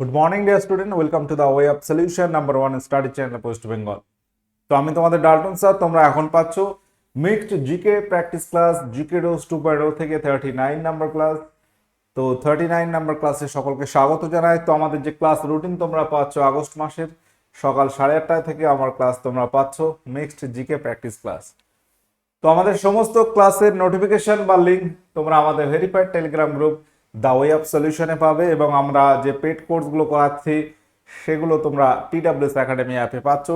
Good morning dear student welcome to the way of solution number one study channel West Bengal তো আমি তোমাদের Dalton sir তোমরা এখন পাচ্ছ mixed GK practice class GK dose two point থেকে thirty nine number class তো thirty nine number ক্লাসে সকলকে স্বাগত জানাই। তো আমাদের যে ক্লাস রুটিন তোমরা পাচ্ছ আগস্ট মাসের, সকাল সাড়ে আটটায় থেকে আমার ক্লাস তোমরা পাচ্ছ মিক্সড জিকে প্র্যাকটিস ক্লাস তো আমাদের সমস্ত ক্লাসের নোটিফিকেশন বা লিঙ্ক তোমরা আমাদের verified Telegram group the way of সলিউশনে পাবে এবং আমরা যে পেড কোর্সগুলো করাচ্ছি, সেগুলো তোমরা টিডাব্লিউএস একাডেমি অ্যাপে পাচ্ছ।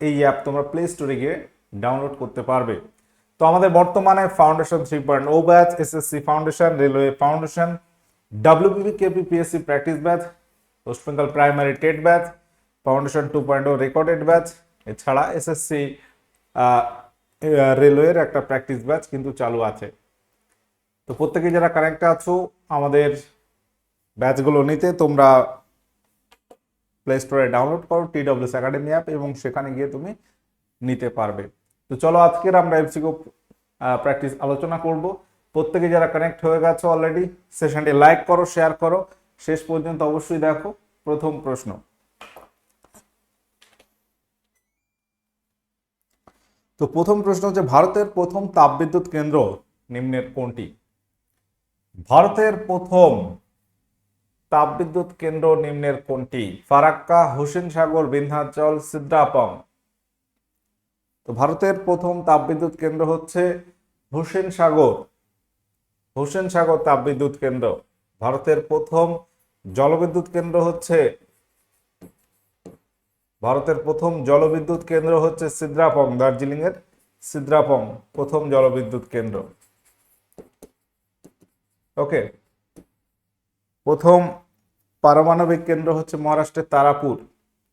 এই অ্যাপ তোমরা প্লে স্টোরে গিয়ে ডাউনলোড করতে পারবে। তো আমাদের বর্তমানে foundation three point O batch SSC foundation railway foundation WBP KP PSC practice batch West Bengal primary TET batch foundation two point O recorded batch এছাড়া এসএসসি রেলওয়ের একটা প্র্যাকটিস ব্যাচ কিন্তু চালু আছে। তো প্রত্যেকে যারা কানেক্ট আছো, আমাদের ব্যাচগুলো নিতে তোমরা প্লে স্টোরে ডাউনলোড করো টি ডাব্লিউএস একাডেমি অ্যাপ এবং সেখানে গিয়ে তুমি নিতে পারবে। তো চলো আজকের আমরা এফসিকো প্র্যাকটিস আলোচনা করব। প্রত্যেকে যারা কানেক্ট হয়ে গেছো অলরেডি সেশনটি লাইক করো শেয়ার করো। শেষ পর্যন্ত অবশ্যই দেখো, প্রথম প্রশ্ন। তো প্রথম প্রশ্ন হচ্ছে, ভারতের প্রথম তাপবিদ্যুৎ কেন্দ্র নিম্নের কোনটি? ভারতের প্রথম তাপবিদ্যুৎ কেন্দ্র নিম্নের কোনটি? ফারাক্কা, হোসেন সাগর, বিন্ধ্যাচল সিদ্রাপং তো ভারতের প্রথম তাপবিদ্যুৎ কেন্দ্র হচ্ছে হোসেন সাগর। হোসেন সাগর তাপবিদ্যুৎ কেন্দ্র। ভারতের প্রথম জলবিদ্যুৎ কেন্দ্র হচ্ছে ভারতের প্রথম জলবিদ্যুৎ কেন্দ্র হচ্ছে সিদ্রাপং দার্জিলিং এর সিদ্রাপং প্রথম জলবিদ্যুৎ কেন্দ্র। ওকে। প্রথম পারমাণবিক কেন্দ্র হচ্ছে মহারাষ্ট্রের তারাপুর।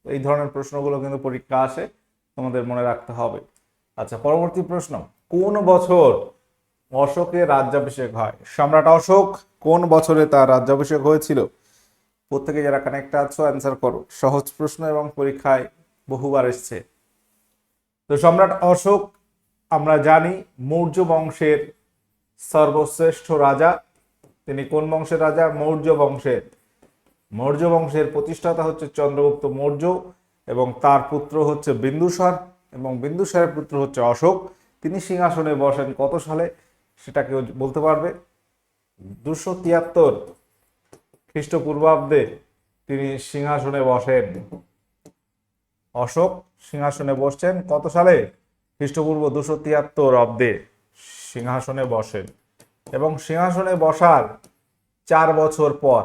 এই ধরনের প্রশ্নগুলো কিন্তু পরীক্ষা আসে, তোমাদের মনে রাখতে হবে। আচ্ছা পরবর্তী প্রশ্ন, কোন বছর অশোকের রাজ্যাভিষেক হয়? সম্রাট অশোক কোন বছরে তার রাজ্যাভিষেক হয়েছিল? প্রত্যেকে যারা কানেক্ট আছো অ্যান্সার করো। সহজ প্রশ্ন এবং পরীক্ষায় বহুবার এসছে। তো সম্রাট অশোক, আমরা জানি, মৌর্য বংশের সর্বশ্রেষ্ঠ রাজা। তিনি কোন বংশের রাজা? মৌর্য বংশের। মৌর্য বংশের প্রতিষ্ঠাতা হচ্ছে চন্দ্রগুপ্ত মৌর্য এবং তার পুত্র হচ্ছে বিন্দুসার এবং বিন্দুসারের পুত্র হচ্ছে অশোক। তিনি সিংহাসনে বসেন কত সালে? সেটা কেউ বলতে পারবে? দুশো তিয়াত্তর খ্রিস্টপূর্বাব্দে তিনি সিংহাসনে বসেন। অশোক সিংহাসনে বসছেন কত সালে? খ্রিস্টপূর্ব দুশো তিয়াত্তর অব্দে সিংহাসনে বসেন। এবং সিংহাসনে বসার চার বছর পর,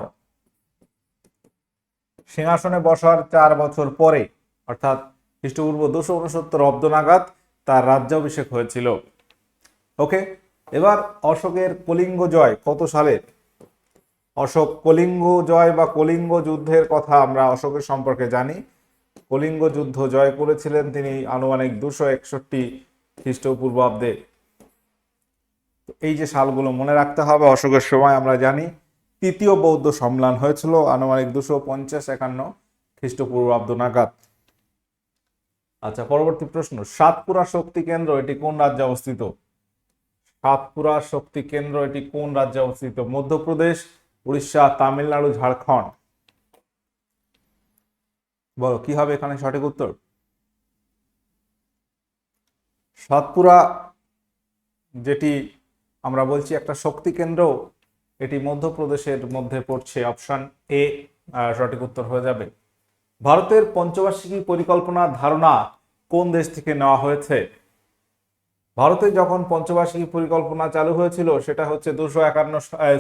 সিংহাসনে বসার চার বছর পরে, অর্থাৎ খ্রিস্টপূর্ব দুশো উনসত্তর অব্দ নাগাদ তার রাজ্যাভিষেক হয়েছিল। ওকে, এবার অশোকের কলিঙ্গ জয় কত সালে? অশোক, কলিঙ্গ জয় বা কলিঙ্গ যুদ্ধের কথা আমরা অশোকের সম্পর্কে জানি। কলিঙ্গ যুদ্ধ জয় করেছিলেন তিনি আনুমানিক দুশো একষট্টি খ্রিস্টপূর্বাব্দে। এই যে সালগুলো মনে রাখতে হবে, অশোকের সময় আমরা জানি, তৃতীয় বৌদ্ধ সম্মেলন হয়েছিল আনুমানিক দুশো পঞ্চাশ একান্ন খ্রিস্টপূর্বাব্দ নাগাদ। আচ্ছা পরবর্তী প্রশ্ন, সাতপুরা শক্তি কেন্দ্র, এটি কোন রাজ্যে অবস্থিত? সাতপুরা শক্তি কেন্দ্র, এটি কোন রাজ্যে অবস্থিত? মধ্যপ্রদেশ, উড়িষ্যা, তামিলনাড়ু, ঝাড়খণ্ড। বলো, কি হবে এখানে সঠিক উত্তর? সাতপুরা যেটি আমরা বলছি একটা শক্তি কেন্দ্র। এটি মধ্যপ্রদেশের মধ্যে পড়ছে অপশন এ সঠিক উত্তর হয়ে যাবে। ভারতের পঞ্চবার্ষিকী পরিকল্পনার ধারণা কোন দেশ থেকে নেওয়া হয়েছে? ভারতে যখন পঞ্চবার্ষিকী পরিকল্পনা চালু হয়েছিল, সেটা হচ্ছে দুশো একান্ন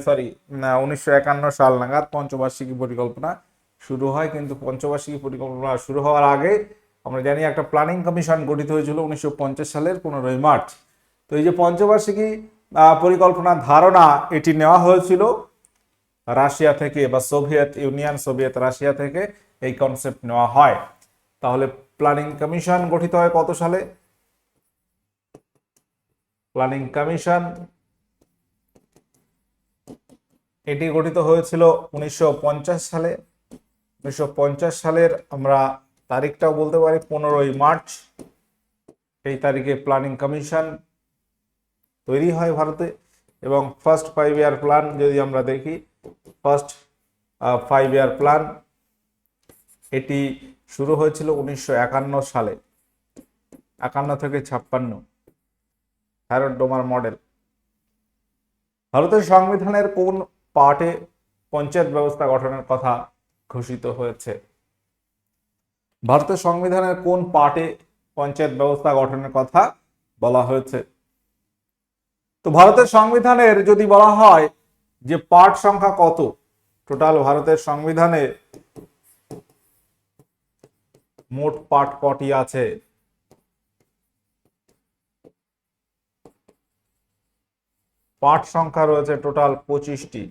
সরি উনিশশো একান্ন সাল নাগাদ পঞ্চবার্ষিকী পরিকল্পনা শুরু হয়। কিন্তু পঞ্চবার্ষিকী পরিকল্পনা শুরু হওয়ার আগে আমরা জানি একটা প্ল্যানিং কমিশন গঠিত হয়েছিল উনিশশো পঞ্চাশ সালের পনেরোই মার্চ। তো এই যে পঞ্চবার্ষিকী পরিকল্পনার ধারণা এটি নেওয়া হয়েছিল। রাশিয়া থেকে বা সোভিয়েত ইউনিয়ন, সোভিয়েত রাশিয়া থেকে এই কনসেপ্ট নেওয়া হয়। তাহলে প্ল্যানিং কমিশন গঠিত হয় কত সালে? প্ল্যানিং কমিশন এটি গঠিত হয়েছিল উনিশশো পঞ্চাশ সালে। উনিশশো পঞ্চাশ সালের আমরা তারিখটাও বলতে পারি, পনেরোই মার্চ। এই তারিখে প্ল্যানিং কমিশন তৈরি হয় ভারতে এবং ফার্স্ট ফাইভ ইয়ার প্ল্যান যদি আমরা দেখি ফার্স্ট ফাইভ ইয়ার প্ল্যান এটি শুরু হয়েছিল উনিশশো একান্ন সালে, একান্ন থেকে ছাপ্পান্ন হ্যারড ডোমার মডেল ভারতের সংবিধানের কোন পার্টে পঞ্চায়েত ব্যবস্থা গঠনের কথা ঘোষিত হয়েছে? ভারতের সংবিধানের কোন পার্টে পঞ্চায়েত ব্যবস্থা গঠনের কথা বলা হয়েছে? তো ভারতের সংবিধানের যদি বলা হয় যে পার্ট সংখ্যা কত, টোটাল ভারতের সংবিধানে মোট পার্ট কটি আছে? পার্ট সংখ্যা রয়েছে টোটাল পঁচিশটি।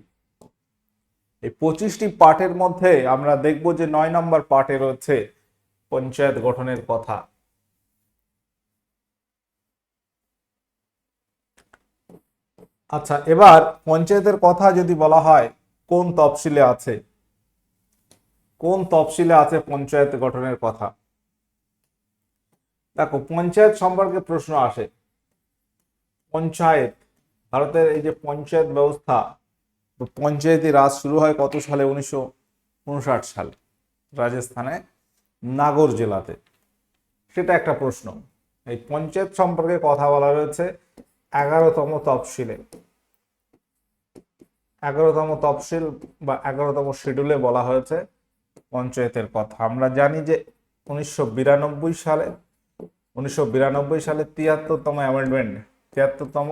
এই পঁচিশটি পার্টের মধ্যে আমরা দেখব যে নয় নম্বর পার্টে রয়েছে পঞ্চায়েত গঠনের কথা। আচ্ছা এবার পঞ্চায়েতের কথা যদি বলা হয়, কোন তফসিলে আছে? কোন তফসিলে আছে পঞ্চায়েত গঠনের কথা? দেখো, পঞ্চায়েত সম্পর্কে প্রশ্ন আসে। পঞ্চায়েত, ভারতের এই যে পঞ্চায়েত ব্যবস্থা পঞ্চায়েতি রাজ শুরু হয় কত সালে? উনিশশো উনষাট সালে, রাজস্থানে, নাগর জেলাতে। সেটা একটা প্রশ্ন। এই পঞ্চায়েত সম্পর্কে কথা বলা রয়েছে। এগারোতম তফসিলে, এগারোতম তফসিল বা এগারোতম শিডিউলে বলা হয়েছে পঞ্চায়েতের কথা। আমরা জানি যে উনিশশো বিরানব্বই সালে, উনিশশো বিরানব্বই সালে তিয়াত্তরতম অ্যামেন্ডমেন্ট তিয়াত্তরতম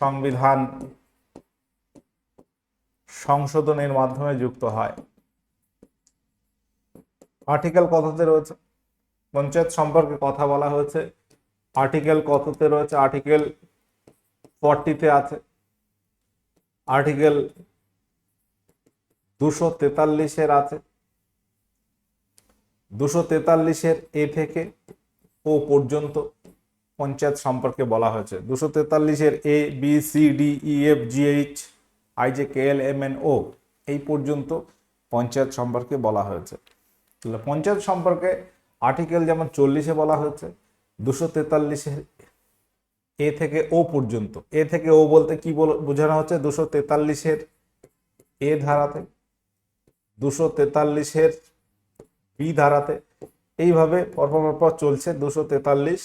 সংবিধান সংশোধনের মাধ্যমে যুক্ত হয়। আর্টিকেল কততে রয়েছে? পঞ্চায়েত সম্পর্কে কথা বলা হয়েছে। আর্টিকেল কততে রয়েছে? আর্টিকেল ফর্টিতে আছে। আর্টিকেল দুশো তেতাল্লিশের আছে। দুশো তেতাল্লিশের এ থেকে ও পর্যন্ত পঞ্চায়েত সম্পর্কে বলা হয়েছে। দুশো তেতাল্লিশের A B C D E F G H I J K L M N O এই পর্যন্ত পঞ্চায়েত সম্পর্কে বলা হয়েছে। তাহলে পঞ্চায়েত সম্পর্কে আর্টিকেল যেমন চল্লিশে বলা হয়েছে, দুশো তেতাল্লিশের এ থেকে ও পর্যন্ত। এ থেকে ও বলতে কি বোঝানো হচ্ছে? দুশো তেতাল্লিশের এ ধারাতে, দুশো তেতাল্লিশের বি ধারাতে। এইভাবে পরপর পরপর চলছে দুশো তেতাল্লিশ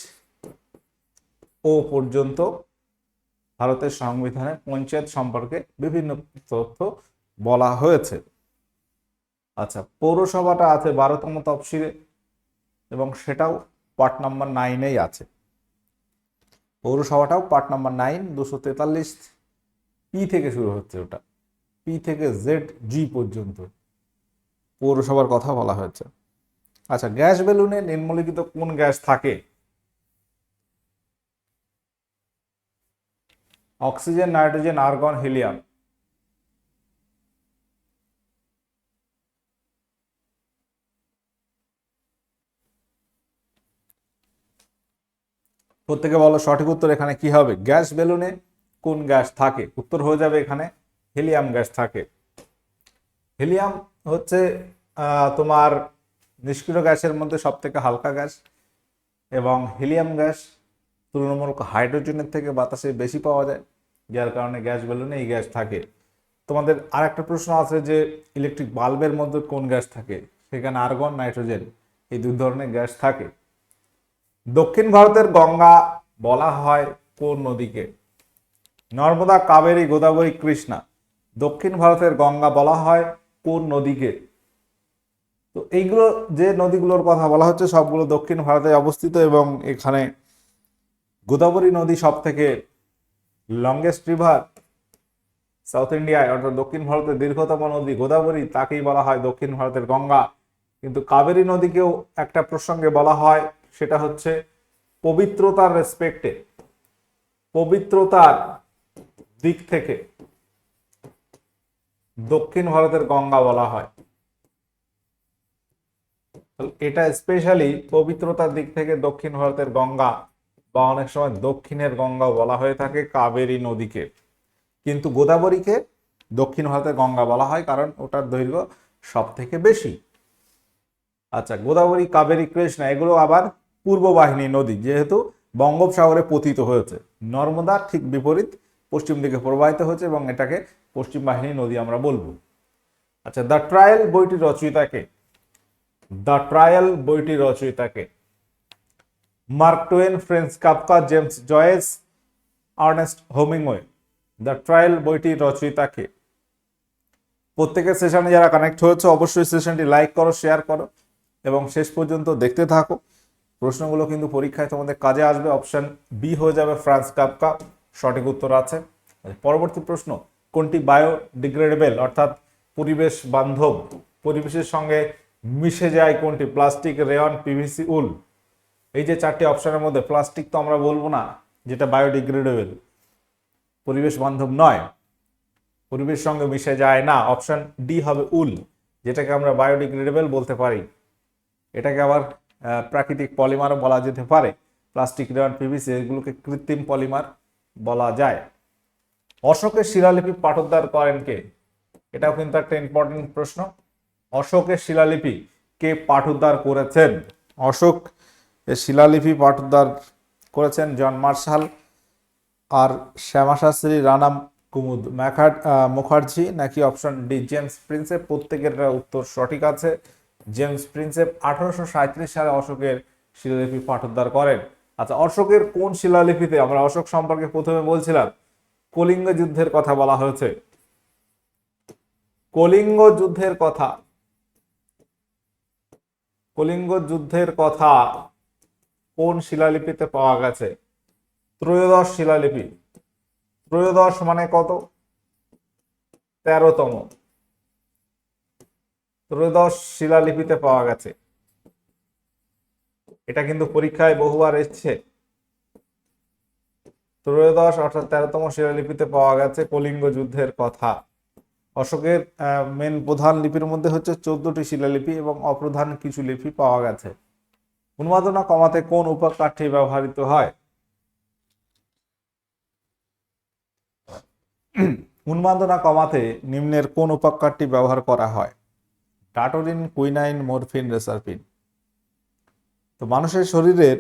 ও পর্যন্ত ভারতের সংবিধানে পঞ্চায়েত সম্পর্কে বিভিন্ন তথ্য বলা হয়েছে। আচ্ছা পৌরসভাটা আছে বারোতম তফসিলে এবং সেটাও পার্ট নাম্বার নাইনেই আছে। পৌরসভাটাও পার্ট নাম্বার নাইন, দুশো তেতাল্লিশ পি থেকে শুরু হচ্ছে ওটা। পি থেকে জেড, জি পর্যন্ত পৌরসভার কথা বলা হয়েছে। আচ্ছা গ্যাস বেলুনে নিম্নলিখিত কোন গ্যাস থাকে? Oxygen, nitrogen, argon, helium. প্রত্যেকে বলো সঠিক উত্তর এখানে কি হবে? গ্যাস বেলুনে কোন গ্যাস থাকে? উত্তর হয়ে যাবে এখানে হিলিয়াম গ্যাস থাকে। হিলিয়াম হচ্ছে তোমার নিষ্ক্রিয় গ্যাসের মধ্যে সব থেকে হালকা গ্যাস এবং হিলিয়াম গ্যাস তুলনামূলক হাইড্রোজেনের থেকে বাতাসে বেশি পাওয়া যায়, যার কারণে গ্যাস বেলুনে এই গ্যাস থাকে। তোমাদের আর একটা প্রশ্ন আছে যে ইলেকট্রিক বাল্বের মধ্যে কোন গ্যাস থাকে? সেখানে আর্গন, নাইট্রোজেন এই দুই ধরনের গ্যাস থাকে। দক্ষিণ ভারতের গঙ্গা বলা হয় কোন নদীকে? নর্মদা, কাবেরী, গোদাবরী, কৃষ্ণা। দক্ষিণ ভারতের গঙ্গা বলা হয় কোন নদীকে? তো এইগুলো যে নদীগুলোর কথা বলা হচ্ছে, সবগুলো দক্ষিণ ভারতে অবস্থিত এবং এখানে গোদাবরী নদী সব থেকে লংগেস্ট রিভার সাউথ ইন্ডিয়ায় অর্থাৎ দক্ষিণ ভারতের দীর্ঘতম নদী গোদাবরী, তাকেই বলা হয় দক্ষিণ ভারতের গঙ্গা। কিন্তু কাবেরী নদীকেও একটা প্রসঙ্গে বলা হয় সেটা হচ্ছে পবিত্রতার রেসপেক্টে পবিত্রতার দিক থেকে দক্ষিণ ভারতের গঙ্গা বলা হয়। এটা স্পেশালি পবিত্রতার দিক থেকে দক্ষিণ ভারতের গঙ্গা বা অনেক সময় দক্ষিণের গঙ্গা বলা হয়ে থাকে কাবেরী নদীকে। কিন্তু গোদাবরীকে দক্ষিণ ভারতের গঙ্গা বলা হয় কারণ ওটার দৈর্ঘ্য সব থেকে বেশি। আচ্ছা গোদাবরী, কাবেরী, কৃষ্ণা, এগুলো আবার পূর্ব বাহিনী নদী যেহেতু বঙ্গোপসাগরে পতিত হয়েছে। নর্মদা ঠিক বিপরীত, পশ্চিম দিকে প্রবাহিত হয়েছে এবং এটাকে পশ্চিম বাহিনী নদী আমরা বলব। আচ্ছা দ্য ট্রায়াল বইটি রচয়িতাকে দ্য ট্রায়াল বইটি রচয়িতাকে Mark Twain Franz Kafka James Joyce, Ernest Hemingway. The trial বইটির রচয়িতাকে প্রত্যেকের সেশনে যারা কানেক্ট হয়েছে, অবশ্যই সেশনটি লাইক করো শেয়ার করো, এবং শেষ পর্যন্ত দেখতে থাকো। প্রশ্নগুলো কিন্তু পরীক্ষায় তোমাদের কাজে আসবে। অপশন বি হয়ে যাবে ফ্রান্স কাপকা সঠিক উত্তর আছে। পরবর্তী প্রশ্ন, কোনটি বায়োডিগ্রেডেবল অর্থাৎ পরিবেশ বান্ধব? পরিবেশের সঙ্গে মিশে যায় কোনটি? Plastic rayon PVC wool. এই যে চারটি অপশনের মধ্যে, প্লাস্টিক তো আমরা বলব না, যেটা বায়োডিগ্রেডেবল পরিবেশ বান্ধব নয়। পরিবেশ সঙ্গে মিশে যায় না। অপশন ডি হবে উল, যেটাকে আমরা বায়োডিগ্রেডেবল বলতে পারি। এটাকে আবার প্রাকৃতিক পলিমারও বলা যেতে পারে। প্লাস্টিক রেয়ন পিভিসি, এগুলোকে কৃত্রিম পলিমার বলা যায়। অশোকের শিলালিপি পাঠোদ্ধার করেন কে? এটাও কিন্তু একটা ইম্পর্টেন্ট প্রশ্ন। অশোকের শিলালিপি কে পাঠোদ্ধার করেছেন? অশোক শিলালিপি পাঠোদ্ধার করেছেন জন মার্শাল আর শ্যামাশাস্ত্রী রানাম কুমুদ। ম্যাখার মুখার্জি নাকি অপশন ডি জেমস প্রিন্সেপ প্রত্যেকের উত্তর সঠিক আছে। জেমস প্রিন্সেপ আঠারোশো সালে অশোকের শিলালিপি পাঠোদ্ধার করেন। আচ্ছা অশোকের কোন শিলালিপিতে, আমরা অশোক সম্পর্কে প্রথমে বলছিলাম, কলিঙ্গ যুদ্ধের কথা বলা হয়েছে। কলিঙ্গ যুদ্ধের কথা। কলিঙ্গ যুদ্ধের কথা কোন শিলালিপিতে পাওয়া গেছে? ত্রয়োদশ শিলালিপি। ত্রয়োদশ মানে কত? তেরোতম। ত্রয়োদশ শিলালিপিতে পাওয়া গেছে। এটা কিন্তু পরীক্ষায় বহুবার এসছে। ত্রয়োদশ অর্থাৎ তেরোতম শিলালিপিতে পাওয়া গেছে কলিঙ্গ যুদ্ধের কথা। অশোকের মেন প্রধান লিপির মধ্যে হচ্ছে চোদ্দটি শিলালিপি এবং অপ্রধান কিছু লিপি পাওয়া গেছে। উন্মাদনা কমাতে কোন উপাকাঠি ব্যবহৃত হয়? উন্মাদনা কমাতে নিম্নের কোন উপাকারটি ব্যবহার করা হয়? টাটোরিন, কুইনাইন, মরফিন রেসারপিন তো মানুষের শরীরের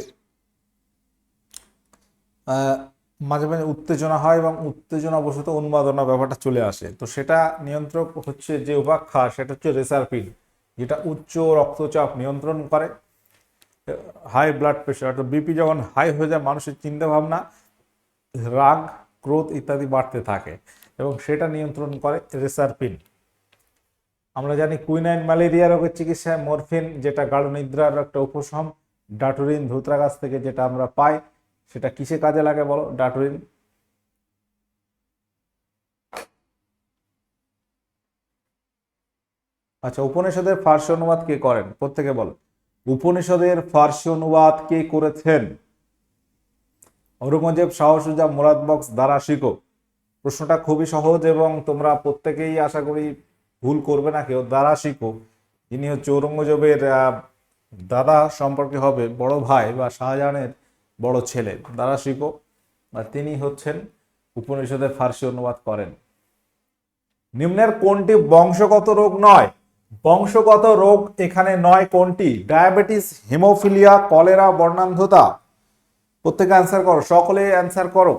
মাঝে মাঝে উত্তেজনা হয় এবং উত্তেজনা বশত উন্মাদনা ব্যাপারটা চলে আসে। তো সেটা নিয়ন্ত্রক হচ্ছে যে উপাখ্যা, সেটা হচ্ছে রেসারপিন যেটা উচ্চ রক্তচাপ নিয়ন্ত্রণ করে, হাই ব্লাড প্রেশার, অর্থাৎ বিপি যখন হাই হয়ে যায়, মানুষের চিন্তা ভাবনা রাগ, ক্রোধ ইত্যাদি বাড়তে থাকে এবং সেটা নিয়ন্ত্রণ করে রেসারপিন আমরা জানি কুইনাইন ম্যালেরিয়া রোগের চিকিৎসায় মরফিন, যেটা গাঢ় নিদ্রার একটা উপশম, ডাটুরিন ধুতরা গাছ থেকে যেটা আমরা পাই, সেটা কিসে কাজে লাগে বলো? ডাটুরিন। আচ্ছা উপনিষদের ফার্সি অনুবাদ কে করেন? প্রত্যেকে বলো। উপনিষদের ফার্সি অনুবাদ কে করেছেন? ঔরঙ্গজেব শাহসুজা মুরাদ বক্স দ্বারা শিখো। প্রশ্নটা খুবই সহজ এবং তোমরা প্রত্যেকেই আশা করি ভুল করবে না, কেউ দ্বারা শিখো যিনি হচ্ছে ঔরঙ্গজেবের দাদা সম্পর্কে হবে, বড় ভাই বা শাহজাহানের বড় ছেলে, দ্বারা শিখো আর তিনি হচ্ছেন উপনিষদের ফার্সি অনুবাদ করেন। নিম্নের কোনটি বংশগত রোগ নয়? বংশগত রোগ এখানে নয় কোনটি? ডায়াবেটিস, হিমোফিলিয়া, কলেরা, বর্ণান্ধতা। প্রত্যেকে অ্যান্সার করো সকলে অ্যান্সার করো।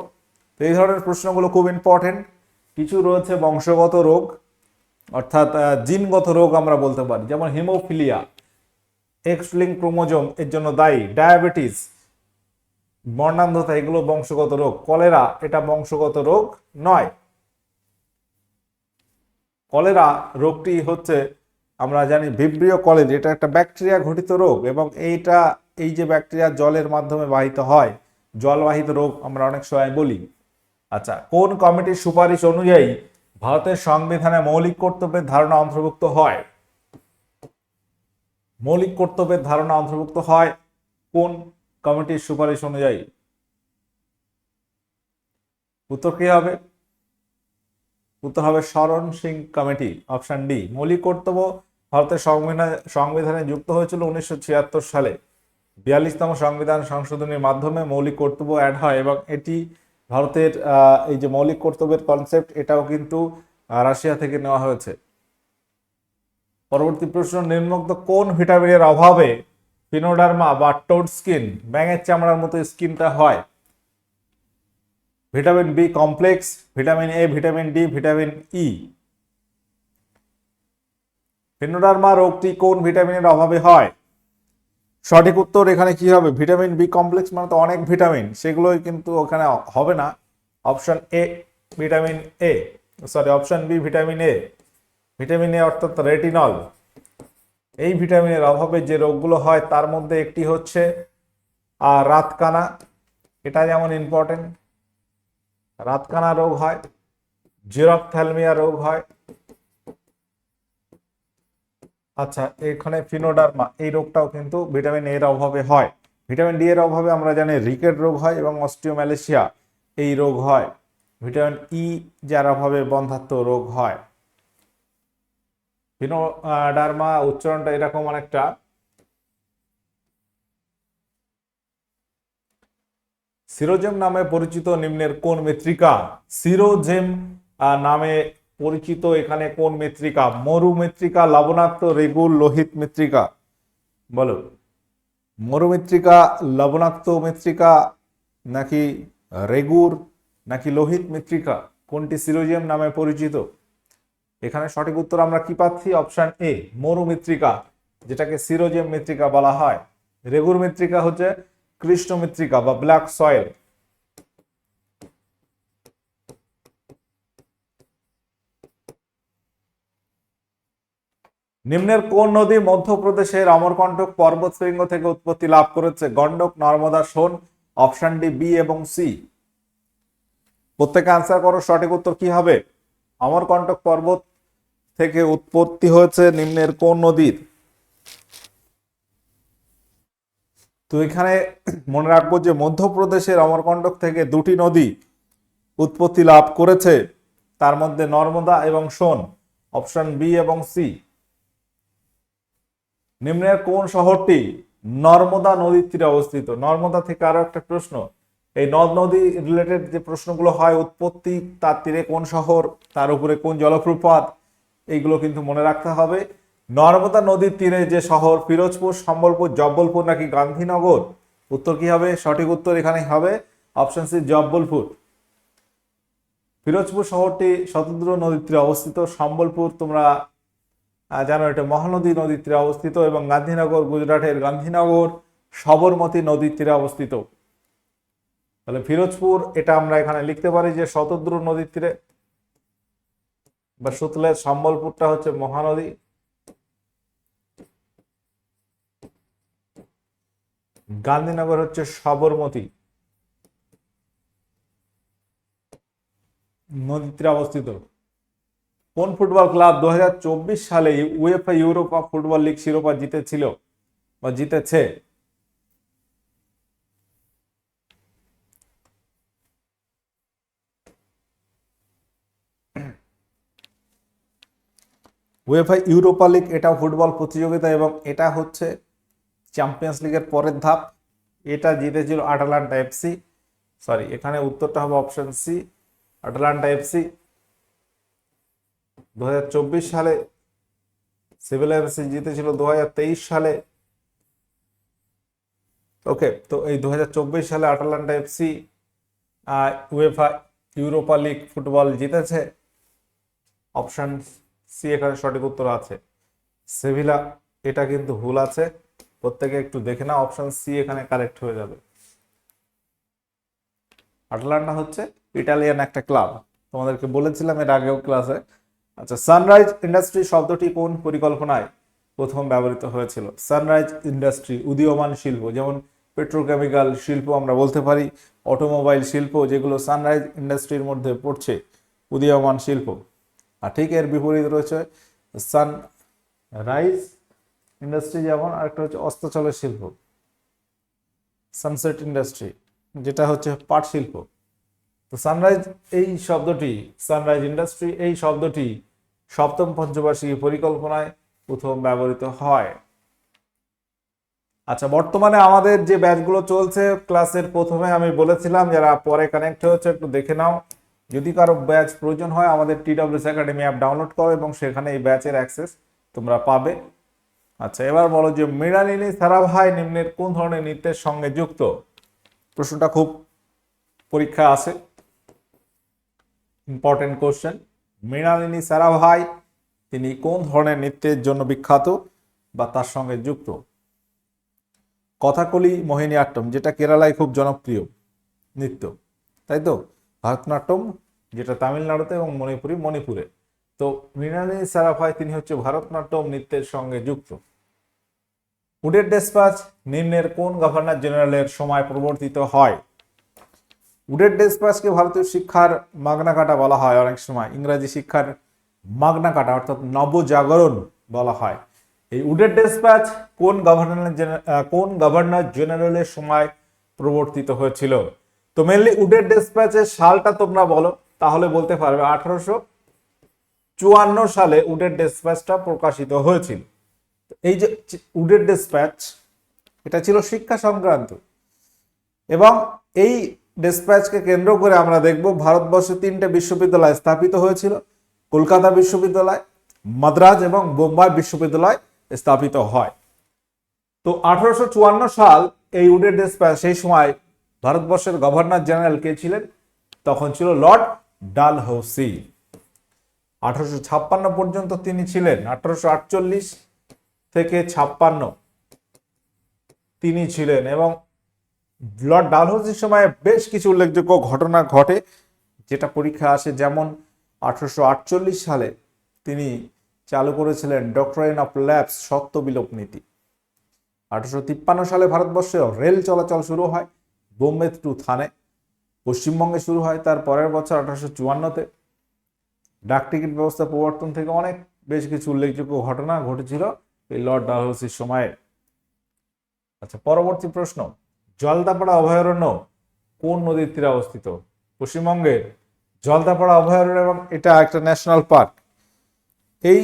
তো এই ধরনের প্রশ্নগুলো খুব ইম্পর্টেন্ট কিছু রয়েছে বংশগত রোগ। অর্থাৎ জিনগত রোগ আমরা বলতে পারি, যেমন হিমোফিলিয়া এক্স লিঙ্ক ক্রোমোজোম, এর জন্য দায়ী, ডায়াবেটিস, বর্ণান্ধতা, এগুলো বংশগত রোগ, কলেরা, এটা বংশগত রোগ নয়। কলেরা রোগটি হচ্ছে, আমরা জানি ভিব্রিও কলেজ এটা একটা ব্যাকটেরিয়া ঘটিত রোগ এবং এইটা, এই যে ব্যাকটেরিয়া জলের মাধ্যমে বাহিত হয়, জলবাহিত রোগ আমরা অনেক সময় বলি। আচ্ছা কোন কমিটির সুপারিশ অনুযায়ী ভারতের সংবিধানে মৌলিক কর্তব্যের ধারণা অন্তর্ভুক্ত হয়। মৌলিক কর্তব্যের ধারণা অন্তর্ভুক্ত হয় কোন কমিটির সুপারিশ অনুযায়ী? উত্তর কি হবে? উত্তর হবে শরণ সিং কমিটি, অপশন ডি। মৌলিক কর্তব্য ভারতের সংবিধানে সংবিধানে যুক্ত হয়েছিল উনিশশো ছিয়াত্তর সালে। বিয়াল্লিশতম সংবিধান সংশোধনীর মাধ্যমে মৌলিক কর্তব্য অ্যাড হয় এবং এটি ভারতের এই যে মৌলিক কর্তব্যের কনসেপ্ট এটাও কিন্তু রাশিয়া থেকে নেওয়া হয়েছে। পরবর্তী প্রশ্ন, নিম্নোক্ত কোন ভিটামিনের অভাবে ফিনোডার্মা বা টোড স্কিন, ব্যাঙের চামড়ার মতো স্কিনটা হয়? Vitamin B complex, vitamin A, vitamin D, vitamin E. Phrynoderma রোগটি কোন ভিটামিনের অভাবে হয়? সঠিক উত্তর এখানে কি হবে? ভিটামিন বি কমপ্লেক্স মানে তো অনেক ভিটামিন, সেগুলোই কিন্তু ওখানে হবে না। Option A, vitamin A, sorry, option B, vitamin A. Vitamin A অর্থাৎ রেটিনল। এই ভিটামিনের অভাবে যে রোগগুলো হয়, তার মধ্যে একটি হচ্ছে আর রাতকানা। এটা যেমন ইম্পর্টেন্ট রাতকানা রোগ হয় জিরকথ্যালমিয়া রোগ হয় আচ্ছা এখানে ফিনোডার্মা, এই রোগটাও কিন্তু ভিটামিন এর অভাবে হয়। ভিটামিন ডি এর অভাবে আমরা জানি রিকেট রোগ হয় এবং অস্টিওম্যালেশিয়া, এই রোগ হয়। ভিটামিন ই যার অভাবে বন্ধাত্ম রোগ হয়। ফিনোডার্মা উচ্চারণটা এরকম অনেকটা। সিরোজেম নামে পরিচিত নিম্নের কোন মৃত্তিকা? সিরোজেম নামে পরিচিত এখানে কোন মৃত্তিকা? মরু মৃত্তিকা, লবণাক্ত রেগুল লোহিত মৃত্তিকা? বলো। মরু মৃত্তিকা, লবণাক্ত মৃত্তিকা, নাকি রেগুর, নাকি লোহিত মৃত্তিকা? কোনটি সিরোজিয়াম নামে পরিচিত? এখানে সঠিক উত্তর আমরা কি পাচ্ছি? অপশান এ, মরু মৃত্তিকা, যেটাকে সিরোজিয়াম মৃত্তিকা বলা হয়। রেগুর মৃত্তিকা হচ্ছে কৃষ্ণ মৃত্তিকা বা ব্ল্যাক সয়েল। নিম্নের কোন নদী মধ্যপ্রদেশের অমরকণ্টক পর্বতশৃঙ্গ থেকে উৎপত্তি লাভ করেছে? Gandak Narmada, Son, option D, B এবং সি। প্রত্যেকে আনসার করো, সঠিক উত্তর কি হবে? অমরকণ্টক পর্বত থেকে উৎপত্তি হয়েছে নিম্নের কোন নদীর? তো এখানে মনে রাখব যে মধ্যপ্রদেশের অমরকণ্টক থেকে দুটি নদী উৎপত্তি লাভ করেছে। তার মধ্যে নর্মদা এবং সোন, অপশন বি এবং সি। নিম্নের কোন শহরটি নর্মদা নদীর তীরে অবস্থিত? নর্মদা থেকে আরও একটা প্রশ্ন। এই নদ নদী রিলেটেড যে প্রশ্নগুলো হয়, উৎপত্তি তার তীরে কোন শহর, তার উপরে কোন জলপ্রপাত, এইগুলো কিন্তু মনে রাখতে হবে। নর্মদা নদীর তীরে যে শহর, ফিরোজপুর, সম্বলপুর, জব্বলপুর নাকি গান্ধীনগর? উত্তর কি হবে? সঠিক উত্তর এখানে হবে। Option C Jabalpur. ফিরোজপুর শহরটি শতদ্র নদীর তীরে অবস্থিত। সম্বলপুর তোমরা জানো এটা মহানদী নদীর তীরে অবস্থিত এবং গান্ধীনগর, গুজরাটের গান্ধীনগর, সবরমতী নদীর তীরে অবস্থিত। তাহলে ফিরোজপুর, এটা আমরা এখানে লিখতে পারি যে শতদ্রু নদীর তীরে বা সুতলের সম্বলপুরটা হচ্ছে মহানদী। গান্ধীনগর হচ্ছে সবরমতী নদীর তীরে অবস্থিত। কোন ফুটবল ক্লাব দু হাজার চব্বিশ সালে উয়েফা ইউরোপা ফুটবল লিগ শিরোপা জিতেছিল বা জিতেছে? উয়েফা ইউরোপা লিগ, এটা ফুটবল প্রতিযোগিতা এবং এটা হচ্ছে চ্যাম্পিয়ন্স লিগের পরের ধাপ। এটা জিতেছিল আটালান্টা এফসি সরি এখানে উত্তরটা হবে অপশন সি আটালান্টা এফসি দু হাজার চব্বিশ সালে সিভিল এফসি জিতেছিল দু হাজার তেইশ সালে। ওকে তো এই দু হাজার চব্বিশ সালে Atalanta FC UEFA Europa League football জিতেছে। অপশান সি এখানে সঠিক উত্তর আছে। সেভিলা এটা কিন্তু ভুল আছে। প্রত্যেকে একটু দেখে না অপশান সি এখানে কারেক্ট হয়ে যাবে। আটলান্টা হচ্ছে ইটালিয়ান একটা ক্লাব তোমাদেরকে বলেছিলাম এর আগেও ক্লাসে আচ্ছা সানরাইজ ইন্ডাস্ট্রি শব্দটি কোন পরিকল্পনায় প্রথম ব্যবহৃত হয়েছিল? সানরাইজ ইন্ডাস্ট্রি উদীয়মান শিল্প, যেমন পেট্রোকেমিক্যাল শিল্প আমরা বলতে পারি, অটোমোবাইল শিল্প, যেগুলো সানরাইজ ইন্ডাস্ট্রির মধ্যে পড়ছে, উদীয়মান শিল্প। আর ঠিক এর বিপরীত রয়েছে সান রাইজ ইন্ডাস্ট্রি, যেমন আরেকটা হচ্ছে অস্তাচলের শিল্প, সানসেট ইন্ডাস্ট্রি, যেটা হচ্ছে পাট শিল্প। তো সানরাইজ এই শব্দটি সানরাইজ ইন্ডাস্ট্রি এই শব্দটি সপ্তম পঞ্চবার্ষিকী পরিকল্পনায় প্রথম ব্যবহৃত হয়। আচ্ছা বর্তমানে আমাদের যে ব্যাচগুলো চলছে, ক্লাসের প্রথমে আমি বলেছিলাম, যারা পরে কানেক্ট হয়েছে, একটু দেখে নাও। যদি কারও ব্যাচ প্রয়োজন হয়, আমাদের টিডব্লিউএস একাডেমি অ্যাপ ডাউনলোড করো এবং সেখানে এই ব্যাচের অ্যাক্সেস তোমরা পাবে। আচ্ছা এবার বলো যে মৃণালিনী সারাভাই নিম্নের কোন ধরনের নৃত্যের সঙ্গে যুক্ত? প্রশ্নটা খুব পরীক্ষা আসে। ইম্পর্টেন্ট কোশ্চেন মৃণালিনী সারাভাই তিনি কোন ধরনের নৃত্যের জন্য বিখ্যাত বা তার সঙ্গে যুক্ত? কথাকলি মোহিনীআট্টম যেটা কেরালায় খুব জনপ্রিয় নৃত্য, তাই তো? ভারতনাট্যম, যেটা তামিলনাড়ুতে এবং মণিপুরি, মণিপুরে। তো মৃণালিনী সারাভাই, তিনি হচ্ছে ভারতনাট্যম নৃত্যের সঙ্গে যুক্ত। উডের ডেসপাচ, নিম্নের কোন গভর্নর জেনারেলের সময় প্রবর্তিত হয়? উডের ডেসপাচকে ভারতীয় শিক্ষার মাগনা কাটা বলা হয় অনেক সময়, ইংরাজি শিক্ষার মাগনা কাটা অর্থাৎ নবজাগরণ বলা হয়। এই উডের ডেসপ্যাচ কোন গভর্নর কোন গভর্নর জেনারেলের সময় প্রবর্তিত হয়েছিল? তো মেনলি উডের ডেসপ্যাচের সালটা তোমরা বলো, তাহলে বলতে পারবে আঠারোশো চুয়ান্ন সালে উডের ডেসপ্যাচটা প্রকাশিত হয়েছিল। এই যে উডের ডেসপ্যাচ এটা ছিল শিক্ষা সংক্রান্ত। এবং এই ডেসপ্যাচকে কেন্দ্র করে আমরা দেখব ভারতবর্ষে তিনটে বিশ্ববিদ্যালয় স্থাপিত হয়েছিল। কলকাতা বিশ্ববিদ্যালয়, মাদ্রাজ এবং বোম্বাই বিশ্ববিদ্যালয় স্থাপিত হয়। তো আঠারোশো চুয়ান্ন সাল এই উডের ডেসপ্যাচ সেই সময় ভারতবর্ষের গভর্নর জেনারেল কে ছিলেন? তখন ছিল লর্ড ডালহৌসি। আঠারোশো ছাপ্পান্ন পর্যন্ত তিনি ছিলেন। আঠারোশো আটচল্লিশ থেকে ছাপ্পান্ন তিনি ছিলেন এবং লর্ড ডালহৌসির সময় বেশ কিছু উল্লেখযোগ্য ঘটনা ঘটে, যেটা পরীক্ষা আসে যেমন আঠারোশো আটচল্লিশ সালে তিনি চালু করেছিলেন ডক্টরেন অফ ল্যাবস সত্য বিলোপ নীতি। আঠারোশো তিপ্পান্ন সালে ভারতবর্ষে রেল চলাচল শুরু হয়, বোম্বে টু থানে। পশ্চিমবঙ্গে শুরু হয় তার পরের বছর আঠারোশো চুয়ান্নতে। ডাক টিকিট ব্যবস্থা প্রবর্তন থেকে অনেক বেশ কিছু উল্লেখযোগ্য ঘটনা ঘটেছিল এই লর্ড ডালহৌসির সময়ে। আচ্ছা পরবর্তী প্রশ্ন। জলদাপাড়া অভয়ারণ্য কোন নদীর তীরে অবস্থিত? পশ্চিমবঙ্গের জলদাপাড়া অভয়ারণ্য এবং এটা একটা ন্যাশনাল পার্ক এই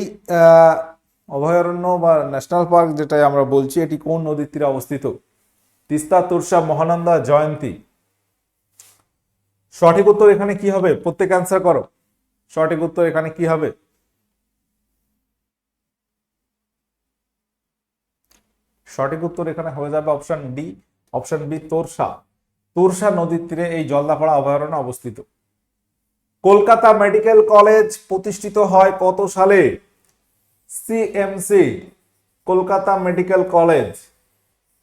অভয়ারণ্য বা ন্যাশনাল পার্ক যেটাই আমরা বলছি, এটি কোন নদীর তীরে অবস্থিত? তিস্তা, তুরসা, মহানন্দা, জয়ন্তী। সঠিক উত্তর এখানে কি হবে? প্রত্যেক অ্যান্সার করো। সঠিক উত্তর এখানে কি হবে? সঠিক উত্তর এখানে হয়ে যাবে option D option B, Torsa. Torsa নদীর তীরে এই জলদাপাড়া অভয়ারণ্য অবস্থিত। কলকাতা মেডিকেল কলেজ প্রতিষ্ঠিত হয় কত সালে? CMC Kolkata medical college.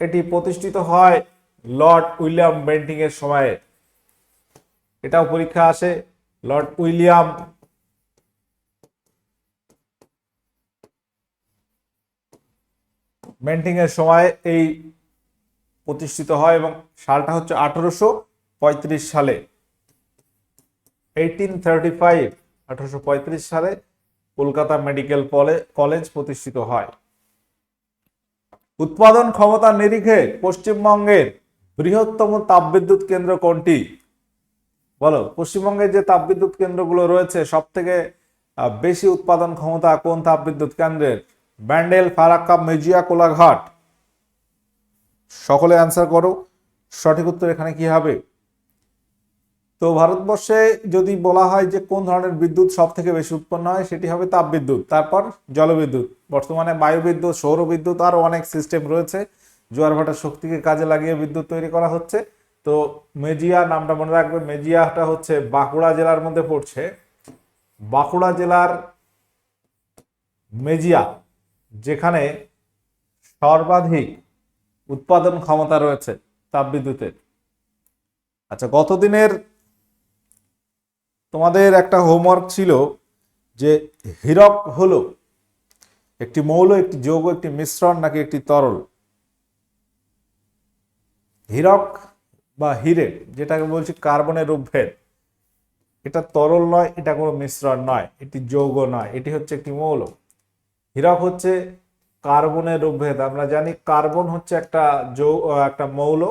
এটি প্রতিষ্ঠিত হয় লর্ড উইলিয়াম বেন্টিং এর সময়ে। এটাও পরীক্ষা আসে, লর্ড উইলিয়াম। বেন্টিং এর সময় এই প্রতিষ্ঠিত হয় এবং সালটা হচ্ছে আঠারোশো পঁয়ত্রিশ সালে। এইটিন থার্টি ফাইভ আঠারোশো পঁয়ত্রিশ সালে কলকাতা মেডিকেল কলেজ প্রতিষ্ঠিত হয়। উৎপাদন ক্ষমতার নিরিখে পশ্চিমবঙ্গের বৃহত্তম তাপবিদ্যুৎ কেন্দ্র কোনটি? বলো, পশ্চিমবঙ্গের যে তাপবিদ্যুৎ কেন্দ্রগুলো রয়েছে সব থেকে বেশি উৎপাদন ক্ষমতা কোন তাপবিদ্যুৎ কেন্দ্রের? ব্যান্ডেল ফারাক্কা মেজিয়া, কোলাঘাট। সকলে অ্যান্সার করো। সঠিক উত্তর এখানে কি হবে? তো ভারতবর্ষে যদি বলা হয় যে কোন ধরনের বিদ্যুৎ সব থেকে বেশি উৎপন্ন হয়, সেটি হবে তাপবিদ্যুৎ, তারপর জলবিদ্যুৎ। বর্তমানে বায়ুবিদ্যুৎ, সৌরবিদ্যুৎ আরও অনেক সিস্টেম রয়েছে। জোয়ার ভাটার শক্তিকে কাজে লাগিয়ে বিদ্যুৎ তৈরি করা হচ্ছে। তো মেজিয়া, নামটা মনে রাখবে, মেজিয়াটা হচ্ছে বাঁকুড়া জেলার মধ্যে পড়ছে। বাঁকুড়া জেলার মেজিয়া, যেখানে সর্বাধিক উৎপাদন ক্ষমতা রয়েছে তাপবিদ্যুতের। আচ্ছা গতদিনের তোমাদের একটা হোমওয়ার্ক ছিল যে হীরক হলো একটি মৌল, একটি যৌগ, একটি মিশ্রণ নাকি একটি তরল? হীরক বা হিরে, যেটাকে বলছি কার্বনের রূপভেদ এটা তরল নয়, এটা কোনো মিশ্রণ নয়, এটি যৌগ নয়, এটি হচ্ছে একটি মৌল। হীরক হচ্ছে কার্বনের রূপভেদ আমরা জানি কার্বন হচ্ছে একটা যৌ, একটা মৌল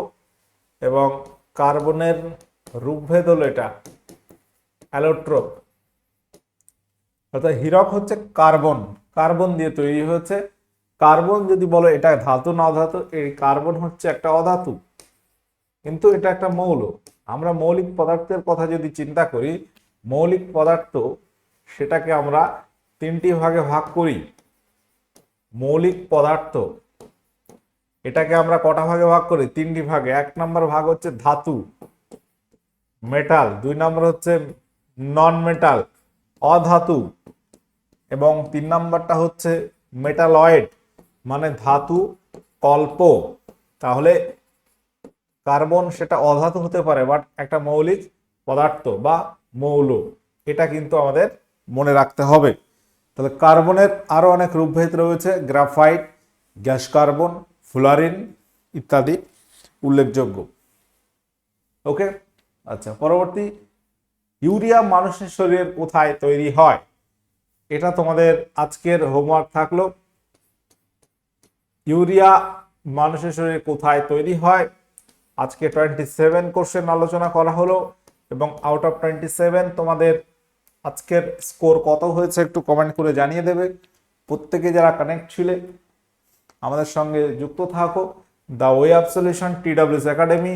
এবং কার্বনের রূপভেদ হলো এটা, অ্যালোট্রোপ। অর্থাৎ হীরক হচ্ছে কার্বন কার্বন দিয়ে তৈরি হয়েছে। কার্বন যদি বলো এটা ধাতু না অধাতু এই কার্বন হচ্ছে একটা অধাতু। কিন্তু এটা একটা মৌল। আমরা মৌলিক পদার্থের কথা যদি চিন্তা করি, মৌলিক পদার্থ সেটাকে আমরা তিনটি ভাগে ভাগ করি। মৌলিক পদার্থ। এটাকে আমরা কটা ভাগে ভাগ করি? তিনটি ভাগে। এক নম্বর ভাগ হচ্ছে ধাতু মেটাল দুই নম্বর হচ্ছে নন মেটাল অধাতু। এবং তিন নাম্বারটা হচ্ছে মেটালয়েড মানে ধাতু কল্প। তাহলে কার্বন সেটা অধাতু হতে পারে বাট একটা মৌলিক পদার্থ বা মৌল। এটা কিন্তু আমাদের মনে রাখতে হবে। তাহলে কার্বনের আরও অনেক রূপভেদ রয়েছে, গ্রাফাইট, গ্যাস কার্বন, ফুলারিন ইত্যাদি উল্লেখযোগ্য। ওকে? আচ্ছা পরবর্তী, ইউরিয়া মানুষের শরীরের কোথায় তৈরি হয়? এটা তোমাদের আজকের হোমওয়ার্ক থাকল। ইউরিয়া মানুষের শরীরে কোথায় তৈরি হয়? আজকে টোয়েন্টি সেভেন কোশ্চেন আলোচনা করা হলো এবং আউট অফ টোয়েন্টি সেভেন তোমাদের আজকের স্কোর কত হয়েছে একটু কমেন্ট করে জানিয়ে দেবে। প্রত্যেকে যারা কানেক্ট ছিলে, আমাদের সঙ্গে যুক্ত থাকো। The way of solution TWS academy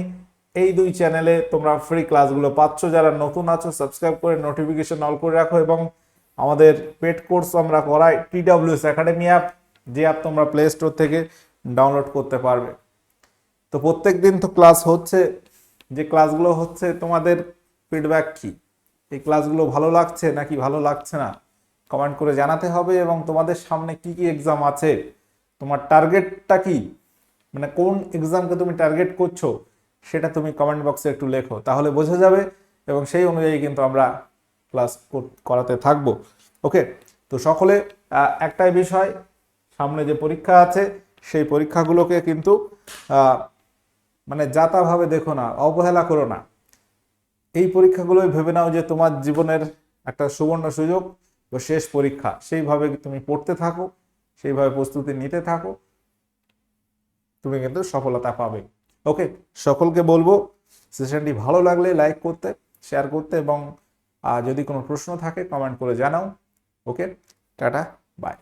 এই দুই চ্যানেলে তোমরা ফ্রি ক্লাসগুলো পাচ্ছ। যারা নতুন আছো সাবস্ক্রাইব করে নোটিফিকেশন অল করে রাখো এবং আমাদের পেড কোর্স আমরা করাই টি টিডাব্লিউএস একাডেমি অ্যাপ যে অ্যাপ তোমরা প্লে স্টোর থেকে ডাউনলোড করতে পারবে। তো প্রত্যেক দিন তো ক্লাস হচ্ছে। যে ক্লাসগুলো হচ্ছে, তোমাদের ফিডব্যাক কি? এই ক্লাসগুলো ভালো লাগছে নাকি ভালো লাগছে না? কমেন্ট করে জানাতে হবে এবং তোমাদের সামনে কি কি এক্সাম আছে? তোমার টার্গেটটা কি? মানে কোন এক্সামকে তুমি টার্গেট করছ? সেটা তুমি কমেন্ট বক্সে একটু লেখো, তাহলে বোঝা যাবে এবং সেই অনুযায়ী কিন্তু আমরা ক্লাস করাতে থাকব। ওকে তো সকলে একটাই বিষয়, সামনে যে পরীক্ষা আছে, সেই পরীক্ষাগুলোকে কিন্তু মানে যাতাভাবে দেখো না, অবহেলা করো না। এই পরীক্ষাগুলোই ভেবে নাও যে তোমার জীবনের একটা সুবর্ণ সুযোগ ও শেষ পরীক্ষা। সেইভাবে তুমি পড়তে থাকো, সেইভাবে প্রস্তুতি নিতে থাকো, তুমি কিন্তু সফলতা পাবে। ওকে, সকলকে বলব সেশনটি ভালো লাগলে লাইক করতে শেয়ার করতে এবং যদি কোনো প্রশ্ন থাকে কমেন্ট করে জানাও। ওকে, টাটা বাই